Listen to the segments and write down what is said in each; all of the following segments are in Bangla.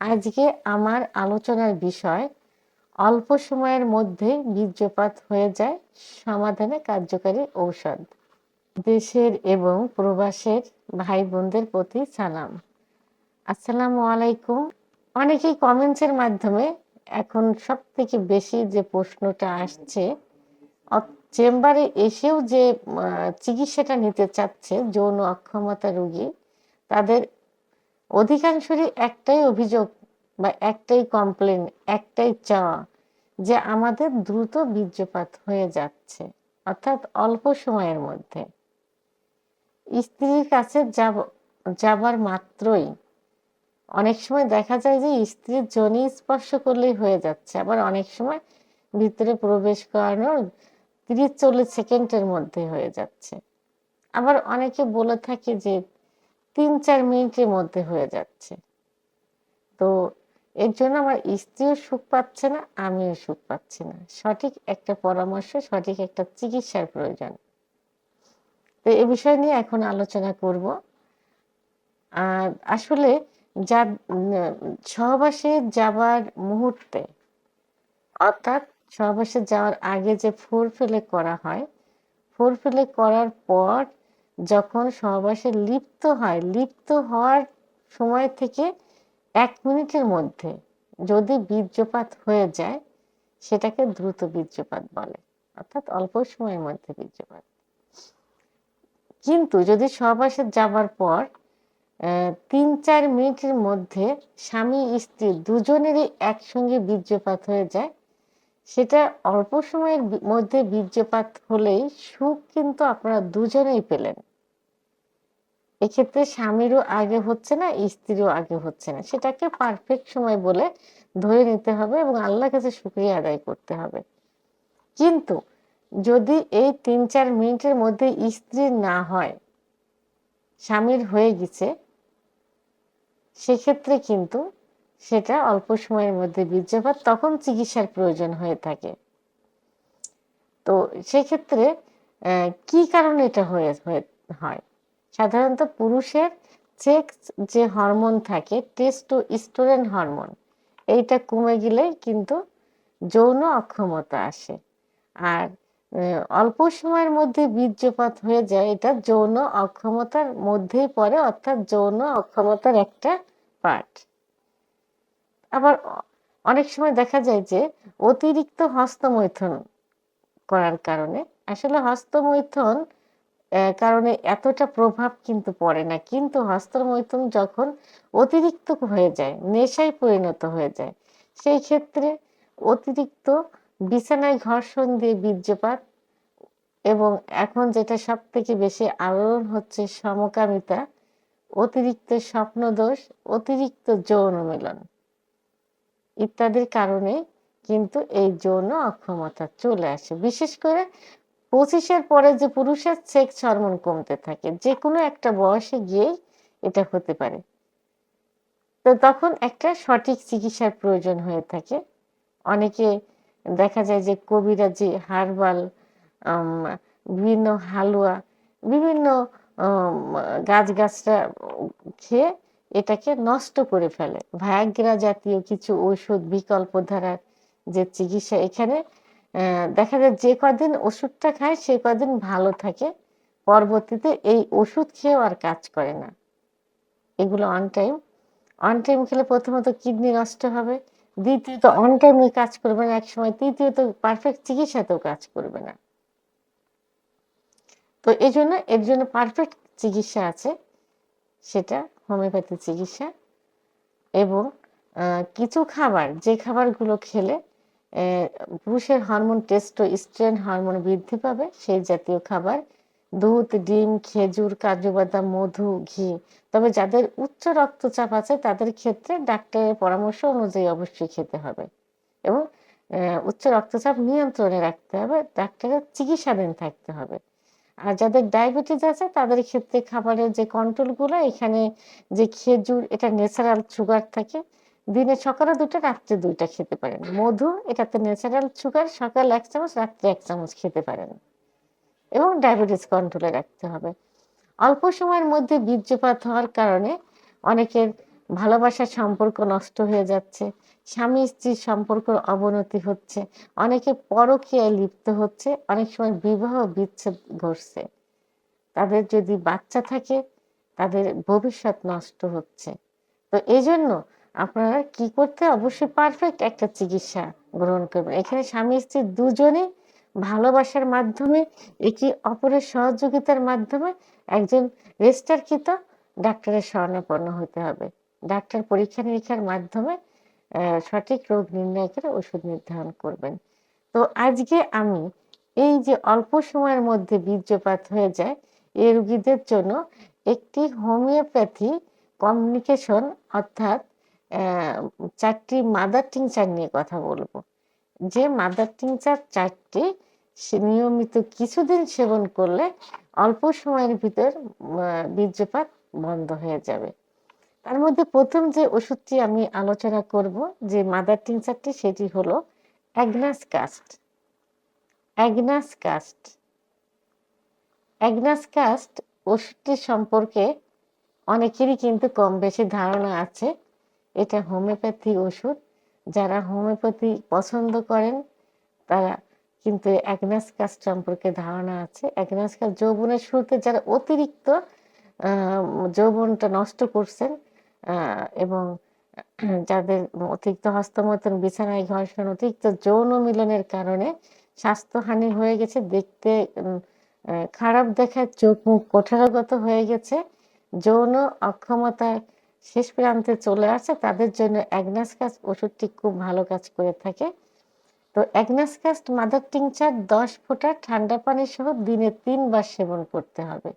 আজকে আমার আলোচনার বিষয় অল্প সময়ের মধ্যে বীর্যপাত হয়ে যায় সমাধানে কার্যকারী ঔষধ। দেশের এবং প্রবাসের ভাই বোনদের প্রতি সালাম। আসসালামু আলাইকুম। অনেকেই কমেন্টসের মাধ্যমে এখন সব থেকে বেশি যে প্রশ্নটা আসছে চেম্বারে এসেও যে চিকিৎসাটা নিতে চাচ্ছে যৌন অক্ষমতা রোগী, তাদের অধিকাংশরই একটাই অভিযোগ বা একটাই কমপ্লেন একটাই চাওয়া যে আমাদের দ্রুত বীর্যপাত হয়ে যাচ্ছে, অর্থাৎ অল্প সময়ের মধ্যে। স্ত্রীর কাছে যাব, যাবার মাত্রই অনেক সময় দেখা যায় যে স্ত্রীর জনি স্পর্শ করলেই হয়ে যাচ্ছে, আবার অনেক সময় ভিতরে প্রবেশ করানোর তিরিশ চল্লিশ সেকেন্ডের মধ্যে হয়ে যাচ্ছে। আবার অনেকে বলে থাকে যে তিন চার মিনিটের মধ্যে হয়ে যাচ্ছে। তো এর জন্য আমার স্ত্রীও সুখ পাচ্ছে না, আমিও সুখ পাচ্ছি না। সঠিক একটা পরামর্শ, সঠিক একটা চিকিৎসার প্রয়োজন। তো এ বিষয় নিয়ে এখন আলোচনা করব। আর আসলে যা সহবাসে যাবার মুহূর্তে, অর্থাৎ সহবাসে যাওয়ার আগে যে ফোর ফেলে করা হয় ফোর ফেলে করার পর যখন সহবাসে লিপ্ত হয়, লিপ্ত হওয়ার সময় থেকে এক মিনিটের মধ্যে যদি বীর্যপাত হয়ে যায়, সেটাকে দ্রুত বীর্যপাত বলে। অর্থাৎ অল্প সময়ের মধ্যে বীর্যপাত। কিন্তু যদি সহবাসে যাবার পর তিন চার মিনিটের মধ্যে স্বামী, স্ত্রী দুজনেরই একসঙ্গে বীর্যপাত হয়ে যায়, সেটা অল্প সময়ের মধ্যে বীর্যপাত হলেই সুখ কিন্তু আপনারা দুজনেই পেলেন। এক্ষেত্রে স্বামীরও আগে হচ্ছে না, স্ত্রীরও আগে হচ্ছে না। সেটাকে পারফেক্ট সময় বলে ধরে নিতে হবে এবং আল্লাহ কাছে শুক্রিয়া আদায় করতে হবে। কিন্তু যদি এই তিন চার মিনিটের মধ্যে স্ত্রীর না হয়, স্বামীর হয়ে গেছে, সেক্ষেত্রে কিন্তু সেটা অল্প সময়ের মধ্যে বীর্যপাত, তখন চিকিৎসার প্রয়োজন হয়ে থাকে। তো সেক্ষেত্রে কি কারণে এটা হয়ে, হয়? সাধারণত পুরুষের সেক্স যে হরমোন থাকে টেস্টোস্টেরন হরমোন, এইটা কমে গেলে কিন্তু যৌন অক্ষমতা আসে। আর অল্প সময়ের মধ্যে বীর্যপাত হয়ে যায়, এটা যৌন অক্ষমতার মধ্যেই পড়ে, অর্থাৎ যৌন অক্ষমতার একটা পার্ট আবার অনেক সময় দেখা যায় যে অতিরিক্ত হস্তমৈথুন করার কারণে। আসলে হস্তমৈথুন কারণে এতটা প্রভাব কিন্তু পড়ে না। কিন্তু হস্তমৈথুন যখন অতিরিক্ত হয়ে যায়, নেশায় পরিণত হয়ে যায়, সেই ক্ষেত্রে অতিরিক্ত বিছানায় ঘর্ষণ দিয়ে বীর্যপাত এবং এখন যেটা সব থেকে বেশি আলোড়ন হচ্ছে সমকামিতা, অতিরিক্ত স্বপ্নদোষ, অতিরিক্ত যৌন মিলন ইত্যাদির কারণে কিন্তু এই যৌন অক্ষমতা চলে আসে। বিশেষ করে পঁচিশের পরে যে পুরুষের সেক্স হরমোন কমতে থাকে যে কোনো একটা বয়সে গিয়েই এটা হতে পারে। তো তখন একটা সঠিক চিকিৎসার প্রয়োজন হয়ে থাকে। অনেকে দেখা যায় যে কবিরাজি হারবাল বিভিন্ন হালুয়া, বিভিন্ন গাছগাছরা খেয়ে এটাকে নষ্ট করে ফেলে। ভায়াগ্রা জাতীয় কিছু ঔষধ বিকল্প ধারার যে চিকিৎসা, এখানে দেখা যায় যে কদিন ওষুধটা খায়, সে কদিন ভালো থাকে। পরবর্তীতে এই ওষুধ খেয়েও আর কাজ করে না। এগুলো অন টাইম অন টাইম খেলে প্রথমত কিডনি নষ্ট হবে। দ্বিতীয়ত অন টাইমে কাজ করবে না একসময়। তৃতীয়ত পারফেক্ট চিকিৎসাতেও কাজ করবে না। তো এই জন্য, এর জন্য পারফেক্ট চিকিৎসা আছে। সেটা হোমিওপ্যাথি চিকিৎসা। এবং কিছু খাবার, যে খাবারগুলো খেলে পুরুষের হরমোন টেস্ট টেস্টোস্টেরন হরমোন বৃদ্ধি পাবে। সেই জাতীয় খাবার, দুধ, ডিম, খেজুর কাজু বাদাম মধু, ঘি। তবে যাদের উচ্চ রক্তচাপ আছে, তাদের ক্ষেত্রে ডাক্তারের পরামর্শ অনুযায়ী অবশ্যই খেতে হবে। এবং উচ্চ রক্তচাপ নিয়ন্ত্রণে রাখতে হবে, ডাক্তারের চিকিৎসাধীন থাকতে হবে। আর যাদের ডায়াবেটিস আছে, তাদের ক্ষেত্রে খাবারের যে কন্ট্রোলগুলো এখানে যে খেজুর, এটা ন্যাচারাল সুগার থাকে। দিনে সকালে দুটো, রাত্রে দুইটা খেতে পারেন। মধু, এটাতে ন্যাচারাল সুগার সকাল এক চামচ, রাত্রে এক চামচ খেতে পারেন। এবং ডায়াবেটিস কন্ট্রোলে রাখতে হবে। অল্প সময়ের মধ্যে বীর্যপাত হওয়ার কারণে অনেকের ভালোবাসার সম্পর্ক নষ্ট হয়ে যাচ্ছে, স্বামী স্ত্রীর সম্পর্ক অবনতি হচ্ছে, অনেকে পরকীয়ায় লিপ্ত হচ্ছে, অনেক সময় বিবাহ বিচ্ছেদ ঘটছে। তাদের যদি বাচ্চা থাকে, তাদের ভবিষ্যৎ নষ্ট হচ্ছে। তো এই জন্য আপনারা কি করতে অবশ্যই পারফেক্ট একটা চিকিৎসা গ্রহণ করবেন। এখানে স্বামী স্ত্রী দুজনে ভালোবাসার মাধ্যমে, একে অপরের সহযোগিতার মাধ্যমে একজন রেজিস্টারকৃত ডাক্তারের শরণাপন্ন হতে হবে। ডাক্তার পরীক্ষা নিরীক্ষার মাধ্যমে সঠিক রোগ নির্ণয় করে ওষুধ নির্ধারণ করবেন। তো আজকে আমি এই যে অল্প সময়ের মধ্যে বীর্যপাত হয়ে যায় এই রুগীদের জন্য একটি হোমিওপ্যাথি কমিউনিকেশন অর্থাৎ চারটি মাদার টিংচার নিয়ে কথা বলব। যে মাদার টিংচার চারটি, সে নিয়মিত কিছুদিন সেবন করলে অল্প সময়ের ভিতর বীর্যপাত বন্ধ হয়ে যাবে। তার মধ্যে প্রথম যে ওষুধটি আমি আলোচনা করব, যে মাদার টিংচারটি সেটি হলো Agnus cast Agnus cast Agnus cast ওষুধটি সম্পর্কে অনেকেরই কিন্তু কম বেশি ধারণা আছে। এটা হোমিওপ্যাথি ওষুধ। যারা হোমিওপ্যাথি পছন্দ করেন, তারা কিন্তু অ্যাগনাস কাস্ট সম্পর্কে ধারণা আছে। অ্যাগনাস কাস্ট যৌবনের শুরুতে যারা অতিরিক্ত যৌবনটা নষ্ট করছেন এবং যাদের অতিরিক্ত হস্তমতন বিছানায় ঘর্ষণ অতিরিক্ত যৌন মিলনের কারণে স্বাস্থ্যহানি হয়ে গেছে। দেখতে খারাপ দেখায় চোখ মুখ কোঠারগত হয়ে গেছে। যৌন অক্ষমতা শেষ প্রান্তে চলে আসে, তাদের জন্য অ্যাগনাস কাস্ট ওষুধটি খুব ভালো কাজ করে থাকে। তো অ্যাগনাস কাস্ট মাদার টিংচার দশ ফোঁটা ঠান্ডা পানি সহ দিনে তিনবার সেবন করতে হবে।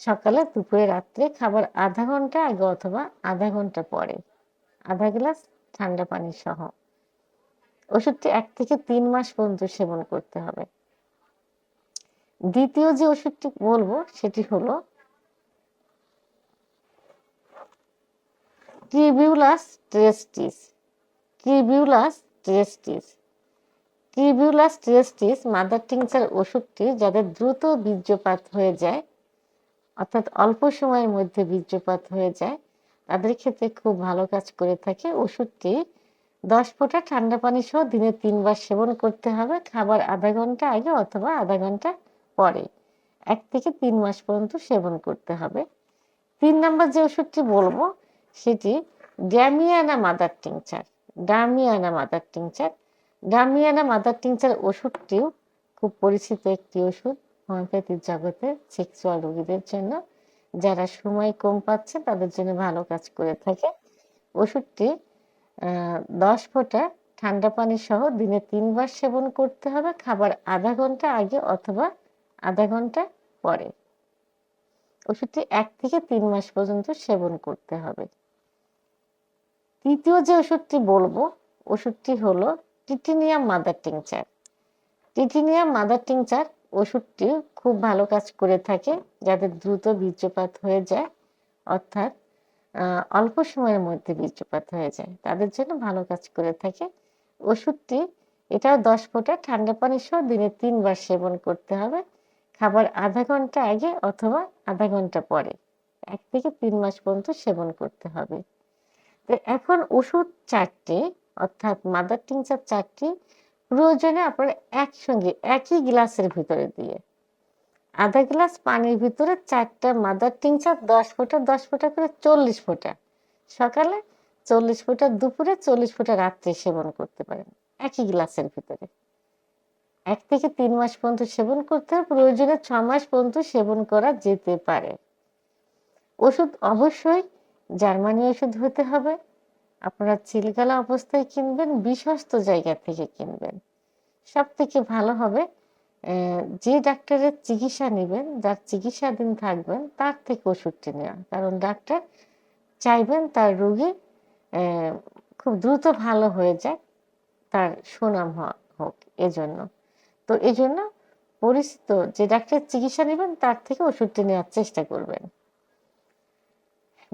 সকালে, দুপুরে, রাত্রে খাবার আধা ঘণ্টা আগে অথবা আধা ঘণ্টা পরে। আধা গ্লাস ঠান্ডা পানি সহ। ওষুধটি এক থেকে তিন মাস পর্যন্ত সেবন করতে হবে। দ্বিতীয় যে ওষুধটি বলব, সেটি হলো tribulus terrestris tribulus terrestris tribulus terrestris mother tincture ওষুধটি যাদের দ্রুত বীর্যপাত হয়ে যায়, অর্থাৎ অল্প সময়ের মধ্যে বীর্যপাত হয়ে যায়, তাদের ক্ষেত্রে খুব ভালো কাজ করে থাকে। ওষুধটি দশ ফোঁটা ঠান্ডা পানি সহ দিনে তিনবার সেবন করতে হবে, খাবার আধা ঘণ্টা আগে অথবা আধা ঘণ্টা পরে। এক থেকে তিন মাস পর্যন্ত সেবন করতে হবে। তিন নম্বর যে ওষুধটি বলব সেটি Damiana mother tincture Damiana mother tincture. Damiana mother tincture ওষুধটিও খুব পরিচিত একটি ওষুধ হোমিওপ্যাথির জগতে সেক্সুয়াল রোগীদের জন্য। যারা সময় কম পাচ্ছে তাদের জন্য ভালো কাজ করে থাকে। ওষুধটি দশ ফোঁটা ঠান্ডা পানি সহ দিনে তিনবার সেবন করতে হবে, খাবার আধা ঘণ্টা আগে অথবা আধা ঘণ্টা পরে। ওষুধটি এক থেকে তিন মাস পর্যন্ত সেবন করতে হবে। তৃতীয় যে ওষুধটি বলব, ওষুধটি হলো টিটিনিয়াম মাদার টিংচার। টিটিনিয়াম মাদার টিংচার ওষুধটি খুব ভালো কাজ করে থাকে যাদের দ্রুত বীর্যপাত হয়ে যায়, অর্থাৎ অল্প সময়ের মধ্যে বীর্যপাত হয়ে যায়। তাদের জন্য ভালো কাজ করে থাকে। ওষুধটি, এটাও দশ ফোঁটা ঠান্ডা পানি সহ দিনে তিনবার সেবন করতে হবে, খাবার আধা ঘণ্টা আগে অথবা আধা ঘণ্টা পরে। এক থেকে তিন মাস পর্যন্ত সেবন করতে হবে। তো এখন ওষুধ চারটে, অর্থাৎ মাদার টিংচার চারটি প্রয়োজনে আপনারা একসঙ্গে একই গ্লাসের ভিতরে দিয়ে, আধা গ্লাস পানির ভিতরে চারটা মাদার টিংচার দশ ফোঁটা দশ ফোঁটা করে চল্লিশ ফোঁটা, সকালে চল্লিশ ফোঁটা, দুপুরে চল্লিশ ফোঁটা, রাত্রে সেবন করতে পারেন একই গ্লাসের ভিতরে। এক থেকে তিন মাস পর্যন্ত সেবন করতে প্রয়োজনে ছ মাস পর্যন্ত সেবন করা যেতে পারে। ওষুধ অবশ্যই জার্মানি ওষুধ হতে হবে। আপনারা চিলগালা অবস্থায় কিনবেন, বিশ্বস্ত জায়গা থেকে কিনবেন। সব থেকে ভালো হবে যে ডাক্তারের চিকিৎসা নেবেন, যার চিকিৎসাধীন থাকবেন, তার থেকে ওষুধটি নেওয়া। কারণ ডাক্তার চাইবেন তার রোগী খুব দ্রুত ভালো হয়ে যায় তার সুনাম হোক এজন্য। তো এজন্য পরিচিত যে ডাক্তার চিকিৎসা নেবেন, তার থেকে ওষুধটি নেওয়ার চেষ্টা করবেন।